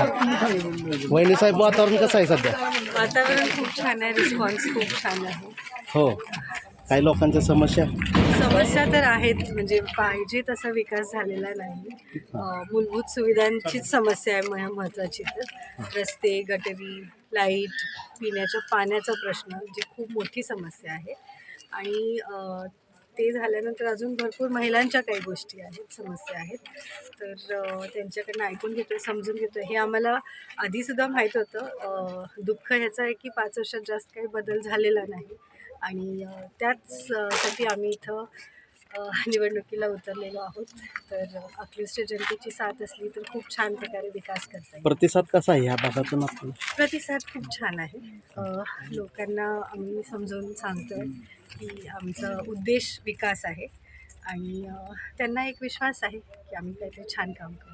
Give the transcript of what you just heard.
वहिनी साहेब वातावरण कसं आहे सध्या? वातावरण खूप छान आहे रिस्पॉन्स खूप छान आहे. हो. काही लोकांच्या समस्या? समस्या तर आहेत म्हणजे पाहिजे तसा विकास झालेला नाही. अं, मूलभूत सुविधांचीच समस्या आहे म- महत्त्वाची तर रस्ते गटरी लाइट पिण्याच्या पाण्याचा प्रश्न जी खूप मोठी समस्या आहे. आणि अं, ते झाल्यानंतर अजून भरपूर महिलांच्या काही गोष्टी आहेत समस्या आहेत. तर अं, त्यांच्याकडनं ऐकून घेतो समजून घेतो हे आम्हाला आधीसुद्धा माहीत होतं. अं, दुःख ह्याचं आहे की पाच वर्षात जास्त काही बदल झालेला नाही. आणि अ, त्याच अ, साठी आम्ही इथं निवडणुकीला उतरलेलो आहोत. तर अक्लिष्ट जनतेची साथ असली तर खूप छान प्रकारे विकास करता येईल. प्रतिसाद कसा आहे ह्या भागातून आपल्याला प्रतिसाद खूप छान आहे. लोकांना आम्ही समजावून सांगतोय की आमचा उद्देश विकास आहे. आणि त्यांना एक विश्वास आहे की आम्ही काहीतरी छान काम करू.